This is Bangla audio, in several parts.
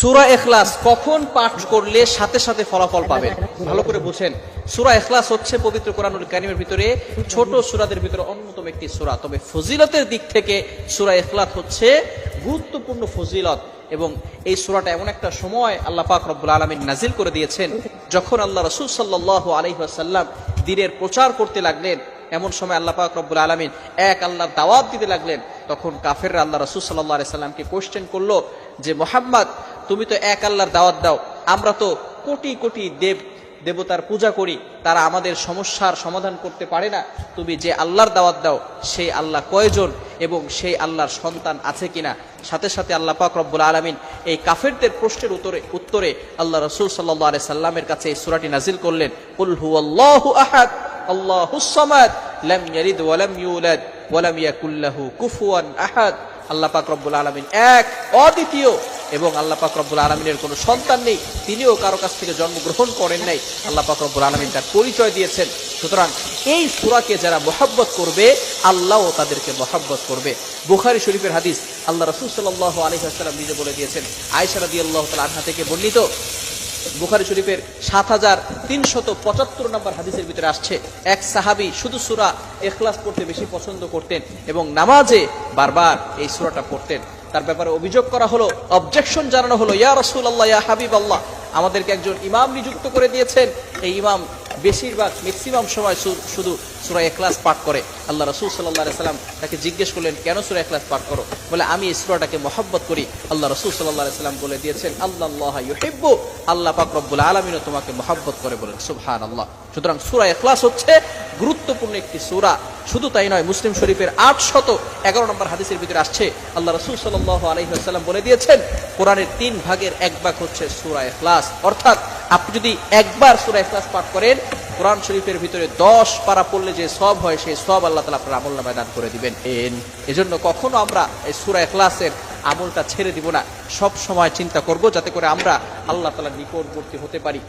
সুরা এখলাস কখন পাঠ করলে সাথে সাথে ফলাফল পাবেন ভালো করে বুঝেন। সুরা এখলাস হচ্ছে পবিত্র কোরআনুল কারিমের ভিতরে ছোট সুরাদের ভিতরে অন্যতম একটি সুরা। তবে ফজিলতের দিক থেকে সুরা এখলাস হচ্ছে গুরুত্বপূর্ণ ফজিলত এবং এই সুরাটা এমন একটা সময় আল্লাহ পাক রব্বুল আলমিন নাজিল করে দিয়েছেন, যখন আল্লাহ রসুল সাল্লাহ আলহিহাসাল্লাম দিনের প্রচার করতে লাগলেন, এমন সময় আল্লাহ পাক রব্বুল আলমিন এক আল্লাহর দাওয়াত দিতে লাগলেন। তখন কাফেররা আল্লাহ রসুল সাল্লাহ সাল্লামকে কোশ্চেন করল যে, মোহাম্মদ তুমি তো এক আল্লাহর দাওয়াত দাও। আমরা তো কোটি কোটি দেব, দেবতার পূজা করি। তারা আমাদের সমস্যার সমাধান করতে পারে না। তুমি যে আল্লাহর দাওয়াত দাও, সেই আল্লাহ কয়জন এবং সেই আল্লাহর সন্তান আছে কিনা? সাথে সাথে আল্লাহ পাক রব্বুল আলমিন এই কাফেরদের প্রশ্নের উত্তরে উত্তরে আল্লাহ রসুল সাল্লাহ আলি সাল্লামের কাছে এই সুরাটি নাজিল করলেন, কুল হু আল্লাহু আহাদ, আল্লাহুস সামাদ, লাম ইয়ালিদ ওয়া ইউলাদ, ওয়া লাম কুফুয়ান আহাদ। আল্লাহ পাক রব্বুল আলমিন এক, অদ্বিতীয় এবং আল্লাহ পাক রব্বুল আলমিনের কোনো সন্তান নেই, তিনিও কারও কাছ থেকে জন্মগ্রহণ করেন নাই। আল্লাহ পাক রব্বুল আলমিন তার পরিচয় দিয়েছেন। সুতরাং এই সুরাকে যারা মোহাব্বত করবে, আল্লাহও তাদেরকে মহাব্বত করবে। বুখারি শরীফের হাদিস আল্লাহ রসুল সাল্লাহ আলহিহাস্লাম নিজে বলে দিয়েছেন আয়সা রাদি আল্লাহ তাল আনহা থেকে বর্ণিত। বুখারি শরীফের সাত হাজার তিনশত পঁচাত্তর নম্বর হাদিসের ভিতরে আসছে, এক সাহাবি শুধু সুরা এখলাস পড়তে বেশি পছন্দ করতেন এবং নামাজে বারবার এই সুরাটা পড়তেন। তার ব্যাপারে অভিযোগ করা হলো অবজেকশন জানানো হলো, ইয়া রসুল আল্লাহ ইয়া হাবিব আল্লাহ আমাদেরকে একজন ইমাম নিযুক্ত করে দিয়েছেন। এই ইমাম বেশিরভাগ ম্যাক্সিমাম সময় শুধু সুরা এখলাস পাঠ করে। আল্লাহ রসুল সাল্লাহ সাল্লাম তাকে জিজ্ঞেস করলেন, কেন সুরা এখলাস পাঠ করো? বলে, আমি এই সুরাটাকে মহব্বত করি। আল্লাহ রসুল সাল্লাহ সাল্লাম বলে দিয়েছেন আল্লাহ ইউহিব্বু, আল্লাহ পাক রব্বুল আলমিনও তোমাকে মহব্বত করে বলেন। সুবহান আল্লাহ সুতরাং সুরা এখলাস হচ্ছে গুরুত্বপূর্ণ একটি সুরা। শুধু তাই নয়, মুসলিম শরীফের আট শত এগারো নম্বর হাদিসের ভিতরে আসছে। আল্লাহ রসুল সাল্লাহ আলহিহাল্লাম বলে দিয়েছেন, কোরআনের তিন ভাগের এক ভাগ হচ্ছে সুরা এখলাস অর্থাৎ আপনি যদি একবার সুরা এখলাস পাঠ করেন, কোরআন শরীফের ভিতরে দশ পারা পড়লে যে সব হয়, সেই সব আল্লাহ তালা আপনার আমল নামায় দান করে দিবেন। এন- এজন্য কখনো আমরা এই সুরা এখলাসের আমলটা ছেড়ে দিব না। সব সময় চিন্তা করব যাতে করে আমরা আল্লাহ তালা নিকটবর্তী হতে পারি।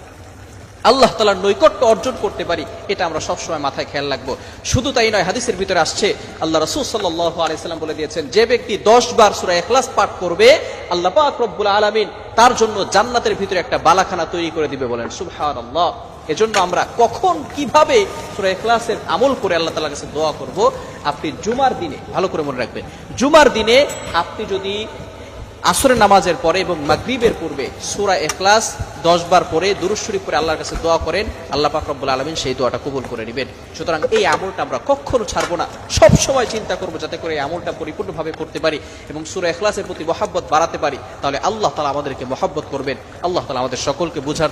আল্লাহ তালার নৈকট্য অর্জন করতে পারি, এটা আমরা সবসময় মাথায় খেয়াল রাখব। শুধু তাই নয়, হাদিসের ভিতরে আসছে, আল্লাহ রসুল সাল্লাহ আলাইসাল্লাম বলে দিয়েছেন যে ব্যক্তি দশ বার সুরা এখলাস পাঠ করবে, আল্লাহ পাক রব্বুল আলমিন তার জন্য জান্নাতের ভিতরে একটা বালাখানা তৈরি করে দিবে বলেন সুবহান আল্লাহ এজন্য আমরা কখন, কীভাবে সুরা এখলাসের আমল করে আল্লাহ তালার কাছে দোয়া করব, আপনি জুমার দিনে, ভালো করে মনে রাখবেন, জুমার দিনে আপনি যদি আসরের নামাজের পরে এবং মাগরীবের পূর্বে সুরা এখলাস দশ বার পরে দুরুদ করে আল্লাহর কাছে দোয়া করেন, আল্লাহ পাকরবুল আলমিন সেই দোয়াটা কবুল করে নেবেন। সুতরাং এই আমলটা আমরা কখনো ছাড়বো না। সব সময় চিন্তা করব যাতে করে এই আমলটা পরিপূর্ণভাবে করতে পারি এবং সুরা এখলাসের প্রতি মহাব্বত বাড়াতে পারি, তাহলে আল্লাহ তালা আমাদেরকে মহাব্বত করবেন। আল্লাহ তালা আমাদের সকলকে বুঝার